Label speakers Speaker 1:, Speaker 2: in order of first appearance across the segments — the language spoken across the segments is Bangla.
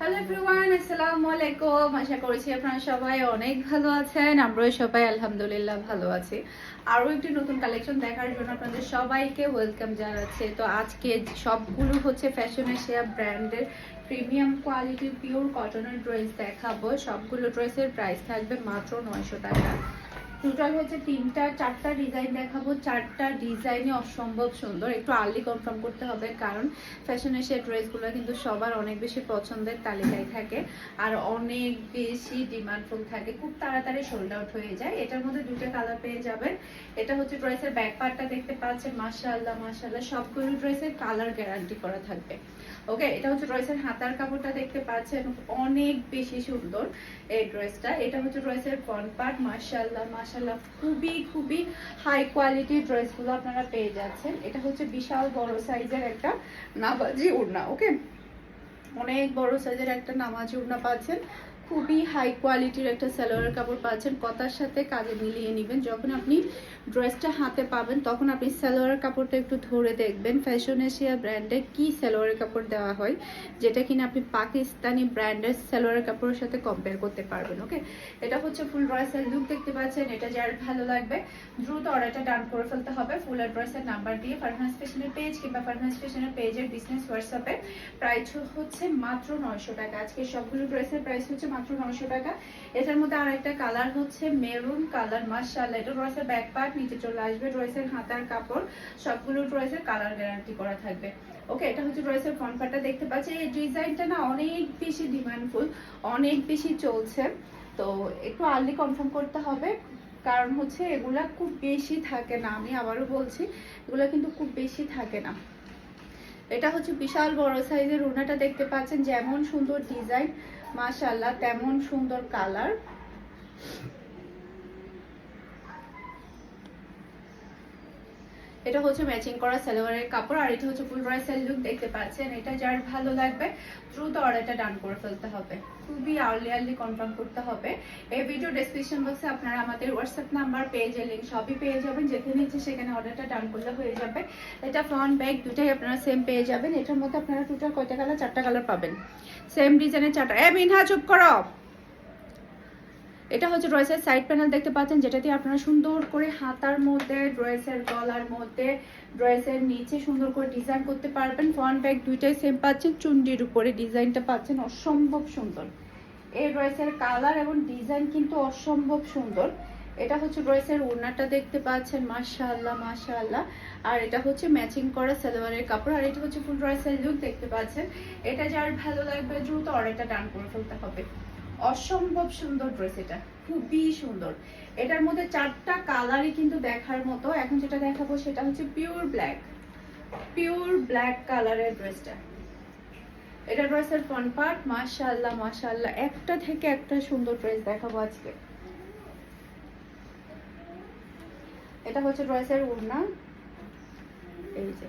Speaker 1: হ্যালো এভরিওয়ান আসসালামু আশা করছি সবাই অনেক ভালো আছেন। আমরাও সবাই আলহামদুলিল্লাহ ভালো আছি। আরও একটি নতুন কালেকশন দেখার জন্য আপনাদের সবাইকে ওয়েলকাম জানাচ্ছি। তো সবগুলো হচ্ছে ফ্যাশন ব্র্যান্ডের প্রিমিয়াম কোয়ালিটির পিওর কটনের ড্রেস দেখাবো। সবগুলো ড্রেসের প্রাইস থাকবে মাত্র নয়শো টাকা। টোটাল হচ্ছে তিনটা, চারটা ডিজাইন দেখাবো। চারটা ডিজাইনই অসম্ভব সুন্দর। একটু আর্লি কনফার্ম করতে হবে, কারণ ফ্যাশন এশিয়া ড্রেসগুলো কিন্তু সবার অনেক বেশি পছন্দের তালিকায় থাকে আর অনেক বেশি ডিমান্ডফুল থাকে। খুব তাড়াতাড়ি সোল্ড আউট হয়ে যায়। এটার মধ্যে দুটো কালার পেয়ে যাবেন। এটা হচ্ছে ড্রেসের ব্যাক পার্টটা দেখতে পাচ্ছেন। মাশাআল্লাহ মাশাআল্লাহ, সবগুলো ড্রেসের কালার গ্যারান্টি করা থাকবে। ওকে এটা হচ্ছে ড্রেসের হাতার কাপড়টা দেখতে পাচ্ছেন। অনেক বেশি সুন্দর এই ড্রেসটা এটা হচ্ছে ড্রেসের ফ্রন্ট পার্ট মাশাআল্লাহ মাশাআল্লাহ, খুবই খুবই হাই কোয়ালিটির ড্রেসগুলো আপনারা পেয়ে যাচ্ছেন। এটা হচ্ছে বিশাল বড় সাইজের একটা নাবাজি উড়না ওকে অনেক বড় সাইজের একটা নামাজি উড়না পাচ্ছেন। খুবই হাই কোয়ালিটির একটা সালোয়ারের কাপড় পাচ্ছেন। কথার সাথে কাজে মিলিয়ে নেবেন। যখন আপনি ড্রেসটা হাতে পাবেন, তখন আপনি সালোয়ারের কাপড়টা একটু ধরে দেখবেন। ফ্যাশন এশিয়া ব্র্যান্ডে কি সালোয়ারের কাপড় দেওয়া হয়, যেটা কিনা আপনি পাকিস্তানি ব্র্যান্ডের সালোয়ারের কাপড়ের সাথে কম্পেয়ার করতে পারবেন ওকে এটা হচ্ছে ফুল ড্রেসের লুক দেখতে পাচ্ছেন। এটা যার ভালো লাগবে, দ্রুত অর্ডারটা ডান করে ফেলতে হবে। ফুল অ্যাড্রেসের নাম্বার দিয়ে ফারহান স্টেশনের পেজ কিংবা ফারহান স্টেশনের পেজের বিজনেস হোয়াটসঅ্যাপে প্রাইস হচ্ছে মাত্র নয়শো টাকা। আজকে সবগুলো ড্রেসের প্রাইস হচ্ছে মাত্র নয়শো টাকা। এটার মধ্যে আর একটা কালার হচ্ছে মেরুন কালার মার্শাল্লাহ এটা ড্রেসের ব্যাক পার্ট নিচে চলে আসবে ড্রেসের হাতার কাপড়। সবগুলো ড্রেসের কালার গ্যারান্টি করা থাকবে। ওকে, এটা হচ্ছে ফ্রন্ট পার্টটা দেখতে পাচ্ছি, এই ডিজাইনটা না অনেক বেশি ডিমান্ডফুল অনেক বেশি চলছে। তো একটু আর্লি কনফার্ম করতে হবে, কারণ হচ্ছে এগুলা খুব বেশি থাকে না। আমি আবারও বলছি, এগুলা কিন্তু খুব বেশি থাকে না। এটা হচ্ছে বিশাল বড় সাইজের উনাটা দেখতে পাচ্ছেন। যেমন সুন্দর ডিজাইন মাশাল্লাহ তেমন সুন্দর কালার। এটা হচ্ছে ম্যাচিং করা সালোয়ারের কাপড়, আর এটা হচ্ছে ফুল ড্রেসের লুক, দেখতে পাচ্ছেন? এটা যার ভালো লাগবে, দ্রুত অর্ডারটা ডান করে ফেলতে হবে। খুবই আর্লি আর্লি কনফার্ম করতে হবে। এই ভিডিও ডেসক্রিপশন বক্সে আপনারা আমাদের হোয়াটসঅ্যাপ নাম্বার পেজের লিঙ্ক সবই পেয়ে যাবেন। যেখানে ইচ্ছে সেখানে অর্ডারটা ডান করলে হয়ে যাবে। এটা ফ্রন্ট ব্যাক দুটাই আপনারা সেম পেয়ে যাবেন। এটার মধ্যে আপনারা টোটাল কয়টা কালার চারটা কালার পাবেন। সেম ডিজাইনের চারটা এ মিনহা, চুপ করো। এটা হচ্ছে ড্রেসের সাইড প্যানেল দেখতে পাচ্ছেন, যেটা দিয়ে আপনারা সুন্দর করে হাতার মধ্যে ড্রেসের গলার মধ্যে ড্রেসের নিচে সুন্দর করে ডিজাইন করতে পারবেন। ফ্রন্ট ব্যাক দুইটাই সেম পাচ্ছেন, চুন্ডির উপরে ডিজাইনটা পাচ্ছেন, অসম্ভব সুন্দর। এই ড্রেসের কালার এবং ডিজাইন কিন্তু অসম্ভব সুন্দর। এটা হচ্ছে ড্রেসের ওড়নাটা দেখতে পাচ্ছেন, মাশাআল্লাহ মাশাআল্লাহ। আর এটা হচ্ছে ম্যাচিং করা সালোয়ারের কাপড়, আর এটা হচ্ছে ফুল ড্রেসের লুক দেখতে পাচ্ছেন। এটা যার ভালো লাগবে দ্রুত অর্ডারটা ডান করে ফেলতে হবে। অসম্ভব সুন্দর ড্রেস এটা, খুবই সুন্দর। এটার মধ্যে চারটা কালারই কিন্তু দেখার মতো। এখন যেটা দেখাবো সেটা হচ্ছে পিওর ব্ল্যাক পিওর ব্ল্যাক কালারের ড্রেসটা। এটা ড্রেসের ফ্রন্ট পার্ট মাশাআল্লাহ মাশাআল্লাহ। একটা থেকে একটা সুন্দর ড্রেস দেখাবো আজকে। এটা হচ্ছে ড্রেসের ওড়না এই যে।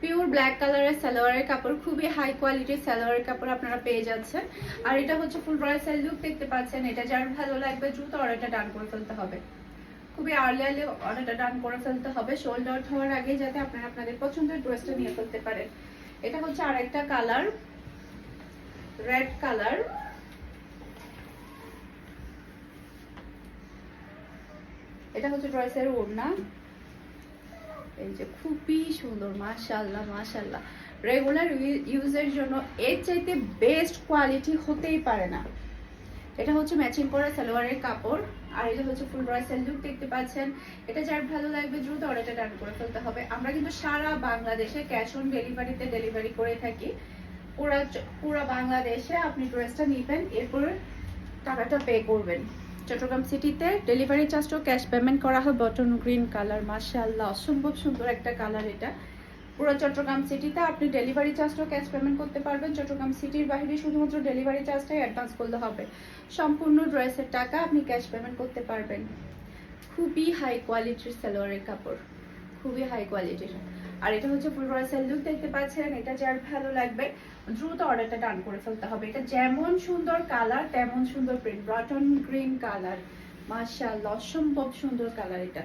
Speaker 1: পিওর ব্ল্যাক কালারের সালোয়ারের কাপড়, খুবই হাই কোয়ালিটির সালোয়ারের কাপড় আপনারা পেয়ে যাচ্ছেন। আর এটা হচ্ছে ফুল ড্রেসের লুক দেখতে পাচ্ছেন। এটা যার ভালো লাগবে দ্রুত অর্ডারটা ডান করে ফেলতে হবে। খুবই আর্লি আর্লি অর্ডারটা ডান করে ফেলতে হবে। আউট হওয়ার আগে যাতে আপনারা আপনাদের পছন্দের ড্রেসটা নিয়ে ফেলতে পারেন। এটা হচ্ছে আরেকটা কালার রেড কালার এটা হচ্ছে ড্রেসের ওড়না। এই যে খুবই সুন্দর, মাশাআল্লাহ মাশাআল্লাহ। রেগুলার ইউজের জন্য এর চাইতে বেস্ট কোয়ালিটি হতেই পারে না। এটা হচ্ছে ম্যাচিং করা সালোয়ারের কাপড়, আর এটা হচ্ছে ফুল ড্রেসের লুক দেখতে পাচ্ছেন। এটা যার ভালো লাগবে দ্রুত অর্ডারটা ডান করে ফেলতে হবে। আমরা কিন্তু সারা বাংলাদেশে ক্যাশ অন ডেলিভারিতে ডেলিভারি করে থাকি। পুরা পুরা বাংলাদেশে আপনি ড্রেসটা নেবেন, এরপর টাকাটা পে করবেন। চট্টগ্রাম সিটিতে ডেলিভারি চার্জটাও ক্যাশ পেমেন্ট করা হয় বটন গ্রিন কালার, মাশাআল্লাহ, অসম্ভব সুন্দর একটা কালার এটা। পুরো চট্টগ্রাম সিটিতে আপনি ডেলিভারি চার্জটাও ক্যাশ পেমেন্ট করতে পারবেন। চট্টগ্রাম সিটির বাইরে শুধুমাত্র ডেলিভারি চার্জটাই অ্যাডভান্স করলে হবে। সম্পূর্ণ ড্রেসের টাকা আপনি ক্যাশ পেমেন্ট করতে পারবেন। খুবই হাই কোয়ালিটির সালোয়ারের কাপড়। খুবই হাই কোয়ালিটির আর এটা হচ্ছে ফুল ড্রেসের লুক দেখতে পাচ্ছেন, এটা যার ভালো লাগবে, দ্রুত অর্ডারটা ডান করে ফেলতে হবে। এটা যেমন সুন্দর কালার তেমন সুন্দর প্রিন্ট বটন গ্রিন কালার মাশাআল্লাহ, অসম্ভব সুন্দর কালার এটা।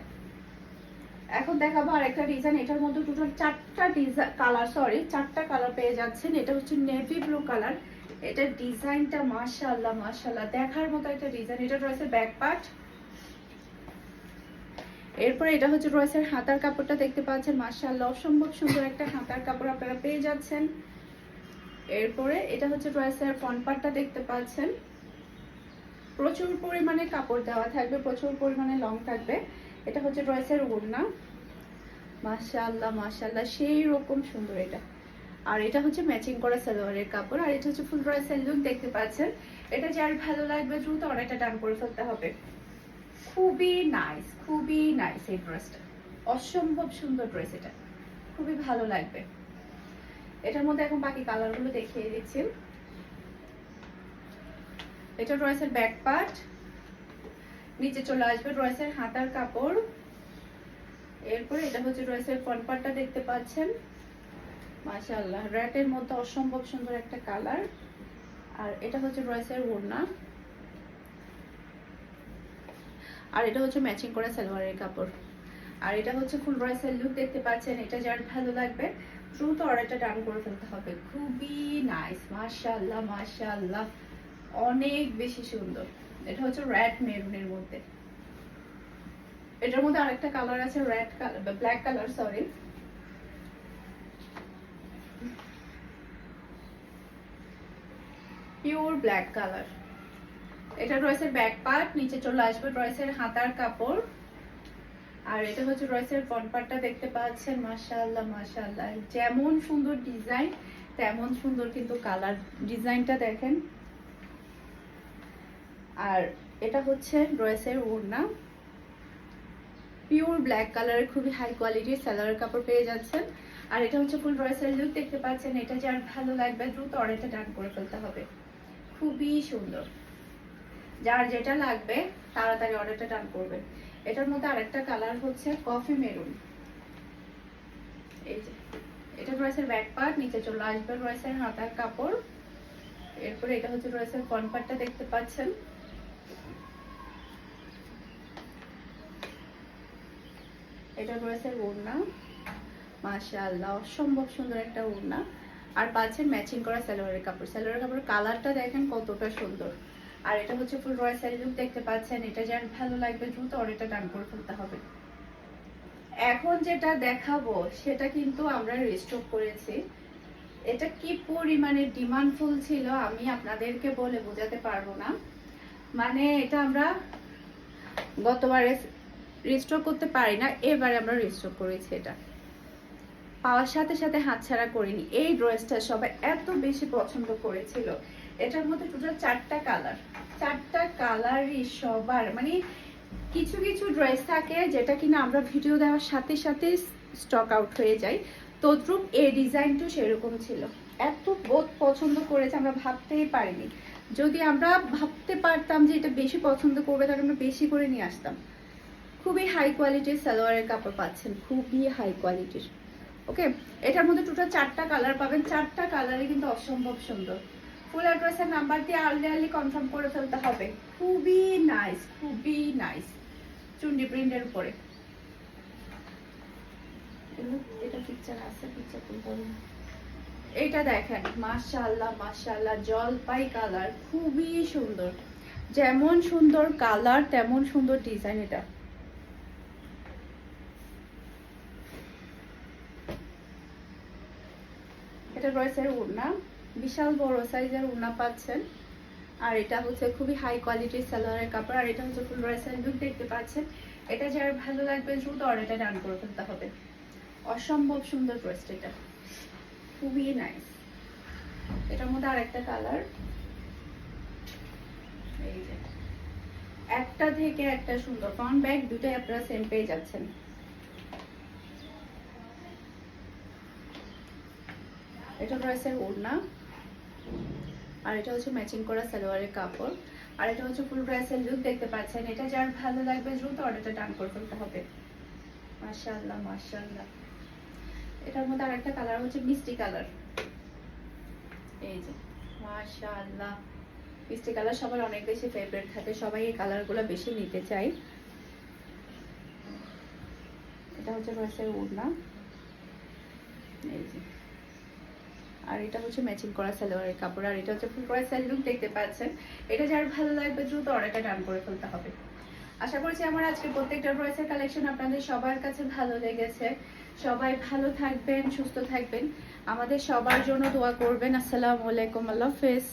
Speaker 1: এখন দেখাবো আর একটা ডিজাইন এটার মধ্যে টোটাল চারটা ডিজাইন কালার সরি চারটা কালার পেয়ে যাচ্ছেন। এটা হচ্ছে নেভি ব্লু কালার এটার ডিজাইনটা মাশাআল্লাহ মাশাআল্লাহ, দেখার মতো একটা ডিজাইন এটা রয়েছে ব্যাক পার্ট এরপরে এটা হচ্ছে রয়েছে হাতার কাপড়টা দেখতে পাচ্ছেন। মাশাআল্লাহ, অসম্ভব সুন্দর একটা হাতার কাপড় আপনারা পেয়ে যাচ্ছেন। এরপরে এটা হচ্ছে রয়েছে ফ্রন্ট পার্টটা দেখতে পাচ্ছেন। প্রচুর পরিমাণে কাপড় দেওয়া থাকবে, প্রচুর পরিমাণে লং থাকবে। এটা হচ্ছে ড্রেসের ওড়না। মাশাআল্লাহ মাশাআল্লাহ, সেই রকম সুন্দর এটা। আর এটা হচ্ছে ম্যাচিং করা সালোয়ারের কাপড়, আর এটা হচ্ছে ফুল ড্রেসের লুক দেখতে পাচ্ছেন। এটা যার ভালো লাগবে, দ্রুত অনেকটা ডান করে ফেলতে হবে। খুবই নাইস খুবই নাইস এই ড্রেসটা অসম্ভব সুন্দর ড্রেস এটা। খুবই ভালো লাগবে। এটার মধ্যে এখন বাকি কালারগুলো দেখিয়ে দিচ্ছি। এটা ড্রেসের ব্যাক পার্ট নিচে চলে আসবে ড্রেসের হাতার কাপড়। এরপরে এটা হচ্ছে ড্রেসের ফ্রন্ট পার্টটা দেখতে পাচ্ছেন। মাশাআল্লাহ র্যাটের মধ্যে অসম্ভব সুন্দর একটা কালার আর এটা হচ্ছে ড্রেসের ওড়না। আর এটা হচ্ছে ম্যাচিং করা সালোয়ারের কাপড়। আর এটা হচ্ছে ফুল ড্রেসের লুক দেখতে পাচ্ছেন, এটা যার ভালো লাগবে, দ্রুত অর্ডারটা ডান করে ফেলতে হবে। খুবই নাইস মাশাআল্লাহ মাশাআল্লাহ। অনেক বেশি সুন্দর। এটা হচ্ছে রেড মেরুনের মধ্যে। এটার মধ্যে আরেকটা কালার আছে red colour black colour sorry pure black colour এটা ড্রেসের ব্যাক পার্ট নিচে চলে আসবে ড্রেসের হাতার কাপড়। আর এটা হচ্ছে ফ্রন্ট পার্টটা দেখতে পাচ্ছেন, মাশাআল্লাহ মাশাআল্লাহ। যেমন সুন্দর ডিজাইন, তেমন সুন্দর কিন্তু কালার ডিজাইনটা দেখেন। আর এটা হচ্ছে ড্রেসের ওড়না। পিওর ব্ল্যাক কালারের খুবই হাই কোয়ালিটির স্যালোয়ার কাপড় পেয়ে যাচ্ছেন। আর এটা হচ্ছে ফুল ড্রেসের লুক দেখতে পাচ্ছেন, এটা যার ভালো লাগবে, দ্রুত অর্ডারটা ডান করে ফেলতে হবে। খুবই সুন্দর। যার যেটা লাগবে, তাড়াতাড়ি অর্ডারটা ডান করবেন এটার মধ্যে আরেকটা কালার হচ্ছে কফি মেরুন এই যে, এটা ড্রেসের ব্যাক পার্ট নিচে চলে আসবে ড্রেসের হাতার কাপড়। এরপরে এটা হচ্ছে ড্রেসের ফ্রন্ট পার্টটা দেখতে পাচ্ছেন। এটা ড্রেসের ওড়না। মাশাআল্লাহ, অসম্ভব সুন্দর একটা ওড়না। আর পাচ্ছেন ম্যাচিং করা সালোয়ারের কাপড়। সালোয়ারের কাপড়ের কালারটা দেখেন কতটা সুন্দর। আর এটা হচ্ছে ফুল রয়্যাল লুক দেখতে পাচ্ছেন। এটা যার ভালো লাগবে, দ্রুত অর্ডারটা ডান করে ফেলতে হবে। এখন যেটা দেখাবো, সেটা কিন্তু আমরা রিস্টক করেছি। এটা কি পরিমাণে ডিমান্ডফুল ছিল, আমি আপনাদেরকে বলে বোঝাতে পারব না। মানে এটা আমরা গতবারে রিস্টক করতে পারি না, এবারে আমরা রিস্টক করেছি এটা। পাওয়ার সাথে সাথে হাতছাড়া করিনি। এই ড্রেসটা সবাই এত বেশি পছন্দ করেছিল। এটার মধ্যে টোটাল চারটা কালার চারটা কালারই সবার মানে কিছু কিছু ড্রেস থাকে যেটা কিনা আমরা ভিডিও দেওয়ার সাথে সাথে স্টক আউট হয়ে যায়। তদ্রুপ এই ডিজাইনটাও সেরকম ছিল। এত বোধ পছন্দ করেছে, আমরা ভাবতেই পারিনি। যদি আমরা ভাবতে পারতাম যে এটা বেশি পছন্দ করবে, তাহলে আমরা বেশি করে নিয়ে আসতাম। খুবই হাই কোয়ালিটির সালোয়ারের কাপড় পাচ্ছেন, খুবই হাই কোয়ালিটির ওকে এটার মধ্যে টোটাল চারটা কালার পাবেন। চারটা কালারই কিন্তু অসম্ভব সুন্দর। ফুল অ্যাড্রেসের নাম্বার দিয়ে আর্লি আর্লি কনফার্ম করে ফেলতে হবে। খুবই নাইস খুবই নাইস চুন্ডি প্রিন্টের উপরে। এটা পিকচার আছে পিকচার তুলতে এইটা দেখেন মাশাআল্লাহ মাশাআল্লাহ জলপাই কালার খুবই সুন্দর। যেমন সুন্দর কালার তেমন সুন্দর ডিজাইন এটা। এটা রয়েছে উড়না বিশাল বড় সাইজের উড়না পাচ্ছেন। আর এটা হচ্ছে খুবই হাই কোয়ালিটির সালোয়ারের কাপড়, আর এটা হচ্ছে ফুল রয়েছে লুক দেখতে পাচ্ছেন। এটা যার ভালো লাগবে দ্রুত অর্ডারটা ডান করে ফেলতে হবে। অসম্ভব সুন্দর ড্রেসটা এটা। খুবই নাইস এটার মধ্যে আরেকটা কালার এই যে। একটা থেকে একটা সুন্দর। ফ্রন্ট ব্যাগ দুটোই আপনারা সেম পেয়ে যাচ্ছেন। এটা ড্রেসের ওড়না। আর এটা হচ্ছে ম্যাচিং করা সালোয়ারের কাপড়। আর এটা হচ্ছে ফুল ড্রেসের লুক দেখতে পাচ্ছেন। এটা যার ভালো লাগবে দ্রুত অর্ডারটা ডান করে ফেলতে হবে। মাশাআল্লাহ মাশাআল্লাহ। এটার মধ্যে আর একটা কালার হচ্ছে মিষ্টি কালার এই যে, মাশাআল্লাহ। মিষ্টি কালার সবার অনেক বেশি ফেভারিট থাকে। সবাই এই কালারগুলো বেশি নিতে চায়। এটা হচ্ছে ড্রেসের ওড়না। এই যে। আর এটা হচ্ছে ম্যাচিং করা সালোয়ারের কাপড়, আর এটা হচ্ছে ফুল করা সাইড লুক দেখতে পাচ্ছেন। এটা যার ভালো লাগবে দ্রুত অর্ডারটা ডান করে ফেলতে হবে। আশা করছি আমার আজকে প্রত্যেকটা ড্রেসের কালেকশন আপনাদের সবার কাছে ভালো লেগেছে। সবাই ভালো থাকবেন, সুস্থ থাকবেন। আমাদের সবার জন্য দোয়া করবেন। আসসালামু আলাইকুম, আল্লাহ হাফেজ।